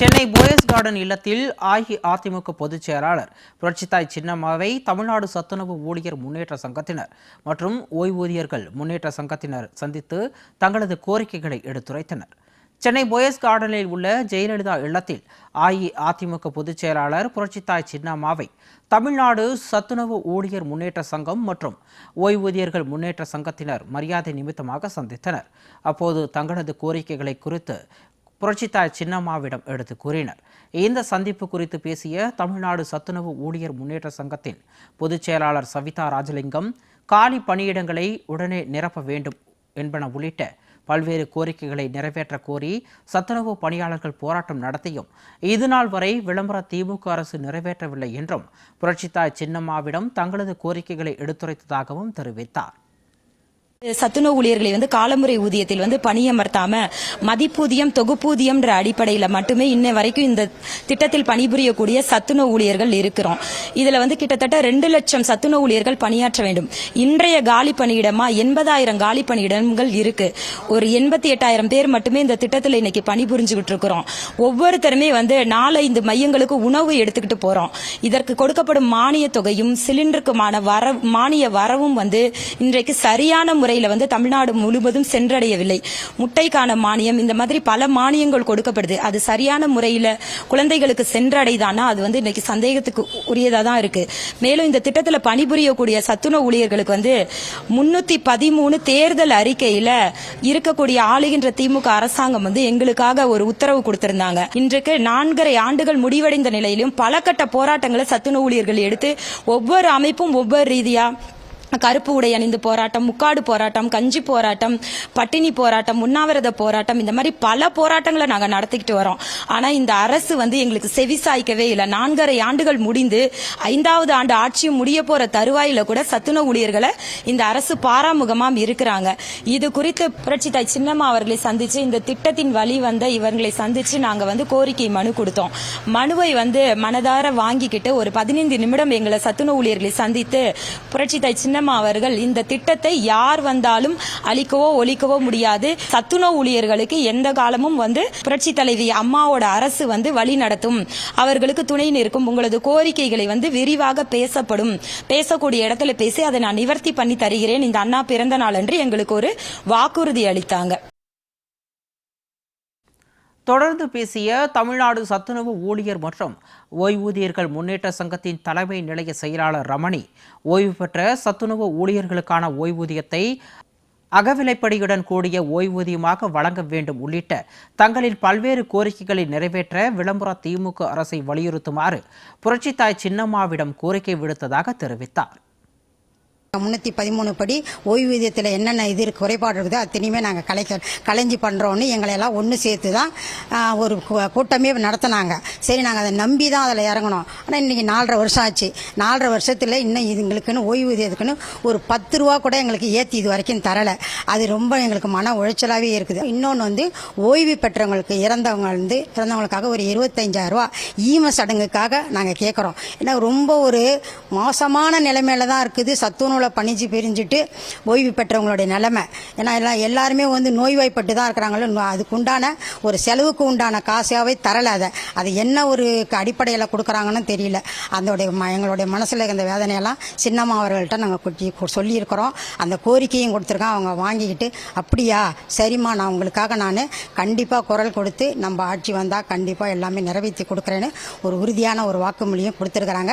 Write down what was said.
Chennai Poes garden இல்லத்தில் அஇஅதிமுக பொதுச் செயலாளர் புரட்சித்தாய் சின்னம்மாவை தமிழ்நாடு சத்துணவு ஊழியர் முன்னேற்ற சங்கத்தினர் மற்றும் ஓய்வூதியர்கள் முன்னேற்ற சங்கத்தினர் சந்தித்து தங்களது கோரிக்கைகளை எடுத்துரைத்தனர். சென்னை போயஸ் கார்டனில் உள்ள ஜெயலலிதா இல்லத்தில் அஇஅதிமுக பொதுச் செயலாளர் புரட்சித்தாய் சின்னம்மாவை தமிழ்நாடு சத்துணவு ஊழியர் முன்னேற்ற சங்கம் மற்றும் ஓய்வூதியர்கள் முன்னேற்ற சங்கத்தினர் மரியாதை நிமித்தமாக சந்தித்தனர். அப்போது தங்களது கோரிக்கைகளை குறித்து புரட்சித்தாய் சின்னம்மாவிடம் எடுத்து கூறினர். இந்த சந்திப்பு குறித்து பேசிய தமிழ்நாடு சத்துணவு ஊழியர் முன்னேற்ற சங்கத்தின் பொதுச் செயலாளர் சவிதா ராஜலிங்கம் காலி பணியிடங்களை உடனே நிரப்ப வேண்டும் என்பன உள்ளிட்ட பல்வேறு கோரிக்கைகளை நிறைவேற்ற கோரி சத்துணவு பணியாளர்கள் போராட்டம் நடத்தியும் இதுநாள் வரை விளம்பர திமுக அரசு நிறைவேற்றவில்லை என்றும் புரட்சித்தாய் சின்னம்மாவிடம் தங்களது கோரிக்கைகளை எடுத்துரைத்ததாகவும் தெரிவித்தார். சத்துணவு ஊழியர்களை வந்து காலமுறை ஊதியத்தில் வந்து பணியமர்த்தாம மதிப்பூதியம் தொகுப்பூதியம்ன்ற அடிப்படையில் மட்டுமே இன்ன வரைக்கும் இந்த திட்டத்தில் பணிபுரியக்கூடிய சத்துணவு ஊழியர்கள் இருக்கிறோம். இதுல வந்து கிட்டத்தட்ட ரெண்டு லட்சம் சத்துணவு ஊழியர்கள் பணியாற்ற வேண்டும். இன்றைய காலி பணியிடமா எண்பதாயிரம் காலி பணியிடங்கள் இருக்கு. ஒரு எண்பத்தி எட்டாயிரம் பேர் மட்டுமே இந்த திட்டத்தில் இன்னைக்கு பணிபுரிஞ்சுக்கிட்டு இருக்கிறோம். ஒவ்வொருத்தருமே வந்து நாலஞ்சு மையங்களுக்கு உணவு எடுத்துக்கிட்டு போறோம். இதற்கு கொடுக்கப்படும் மானிய தொகையும் சிலிண்டருக்குமான வர மானிய வரவும் வந்து இன்றைக்கு சரியான முறையில வந்து தமிழ்நாடு முழுவதும் சென்றடையவில்லை. முட்டைக்கான மானியம் இந்த மாதிரி பல மானியங்கள் கொடுக்கப்படுது. அது சரியான முறையில் குழந்தைகளுக்கு சென்றடைதானா? அது வந்து இன்னைக்கு சந்தேகத்துக்கு உரியதா தான் இருக்கு. மேலும் இந்த திட்டத்தில் பணிபுரியக்கூடிய சத்துணவு ஊழியர்களுக்கு வந்து முன்னூத்தி பதிமூணு தேர்தல் அறிக்கையில இருக்கக்கூடிய ஆளுகின்ற திமுக அரசாங்கம் வந்து எங்களுக்காக ஒரு உத்தரவு கொடுத்திருந்தாங்க. இன்றைக்கு நான்கரை ஆண்டுகள் முடிவடைந்த நிலையிலும் பல கட்ட போராட்டங்களை சத்துணவு ஊழியர்கள் எடுத்து ஒவ்வொரு அமைப்பும் ஒவ்வொரு ரீதியா கருப்பு உடை அணிந்து போராட்டம் முக்காடு போராட்டம் கஞ்சி போராட்டம் பட்டினி போராட்டம் உண்ணாவிரத போராட்டம் இந்த மாதிரி பல போராட்டங்களை நாங்கள் நடத்திக்கிட்டு வரோம். ஆனால் இந்த அரசு வந்து எங்களுக்கு செவிசாய்க்கவே இல்லை. நான்கரை ஆண்டுகள் முடிந்து ஐந்தாவது ஆண்டு ஆட்சியும் முடிய போற தருவாயில கூட சத்துணவு ஊழியர்களை இந்த அரசு பாராமுகமாம் இருக்கிறாங்க. இது குறித்து புரட்சி தாய் சின்னம்மா அவர்களை சந்திச்சு இந்த திட்டத்தின் வழி வந்த இவர்களை சந்திச்சு நாங்கள் வந்து கோரிக்கை மனு கொடுத்தோம். மனுவை வந்து மனதார வாங்கிக்கிட்டு ஒரு பதினைந்து நிமிடம் எங்களை சத்துணவு ஊழியர்களை சந்தித்து புரட்சி தாய் சின்னம்மா அவர்கள் இந்த திட்டத்தை யார் வந்தாலும் அழிக்கவோ ஒழிக்கவோ முடியாது. சத்துணவு ஊழியர்களுக்கு எந்த காலமும் வந்து புரட்சி தலைவி அம்மாவோட அரசு வந்து வழி நடத்தும். அவர்களுக்கு துணை நிற்கும். உங்களது கோரிக்கைகளை வந்து விரிவாக பேசப்படும். பேசக்கூடிய இடத்துல பேசி அதை நான் நிவர்த்தி பண்ணி தருகிறேன். இந்த அண்ணா பிறந்த நாள் அன்று எங்களுக்கு ஒரு வாக்குறுதி அளித்தாங்க. தொடர்ந்து பேசிய தமிழ்நாடு சத்துணவு ஊழியர் மற்றும் ஓய்வூதியர்கள் முன்னேற்ற சங்கத்தின் தலைமை நிலைய செயலாளர் ரமணி ஓய்வு பெற்ற சத்துணவு ஊழியர்களுக்கான ஓய்வூதியத்தை அகவிலைப்படியுடன் கூடிய ஓய்வூதியமாக வழங்க வேண்டும் உள்ளிட்ட தங்களின் பல்வேறு கோரிக்கைகளை நிறைவேற்ற விளம்பர திமுக அரசை வலியுறுத்துமாறு புரட்சித்தாய் சின்னம்மாவிடம் கோரிக்கை விடுத்ததாக தெரிவித்தார். முன்னூற்றி பதிமூணு படி ஓய்வூதியத்தில் என்னென்ன இது குறைபாடு இருக்குதோ அத்தனையுமே நாங்கள் கலைக்க கலைஞ்சி பண்ணுறோன்னு எங்களை எல்லாம் ஒன்று சேர்த்து தான் ஒரு கூட்டமே நடத்தினாங்க. சரி நாங்கள் அதை நம்பி தான் அதில் இறங்கணும். ஆனால் இன்றைக்கி நாலரை வருஷம் ஆச்சு. நாலரை வருஷத்தில் இன்னும் இதுங்களுக்குன்னு ஓய்வூதியத்துக்குன்னு ஒரு பத்து ரூபா கூட எங்களுக்கு ஏற்றி இது வரைக்கும் தரலை. அது ரொம்ப எங்களுக்கு மன உளைச்சலாகவே இருக்குது. இன்னொன்று வந்து ஓய்வு பெற்றவங்களுக்கு இறந்தவங்க வந்து இறந்தவங்களுக்காக ஒரு இருபத்தஞ்சாயிரம் ரூபா ஈம சடங்குக்காக நாங்கள் கேட்குறோம் ஏன்னா ரொம்ப ஒரு மோசமான நிலைமையில தான் இருக்குது சத்துணவுல பணிஞ்சு பிரிஞ்சுட்டு ஓய்வு பெற்றவங்களுடைய நிலைமை. ஏன்னா எல்லாம் எல்லாருமே வந்து நோய்வாய்ப்பட்டு தான் இருக்கிறாங்களோ அதுக்கு உண்டான ஒரு செலவுக்கு உண்டான காசாவே தரலை அதை. அது என்ன ஒரு அடிப்படையில் கொடுக்குறாங்கன்னு தெரியல. அதோடைய ம- எங்களுடைய மனசில் இருந்த வேதனையெல்லாம் சின்னம்மா அவர்கள்ட்ட நாங்கள் குட்டி சொல்லியிருக்கிறோம். அந்த கோரிக்கையும் கொடுத்துருக்கோம். அவங்க வாங்கிக்கிட்டு அப்படியா சரிம்மா நான் உங்களுக்காக நான் கண்டிப்பாக குரல் கொடுத்து நம்ம ஆட்சி வந்தால் கண்டிப்பாக எல்லாமே நிறைவேற்றி கொடுக்குறேன்னு ஒரு உறுதியான ஒரு வாக்குமொழியும் கொடுத்துருக்குறாங்க.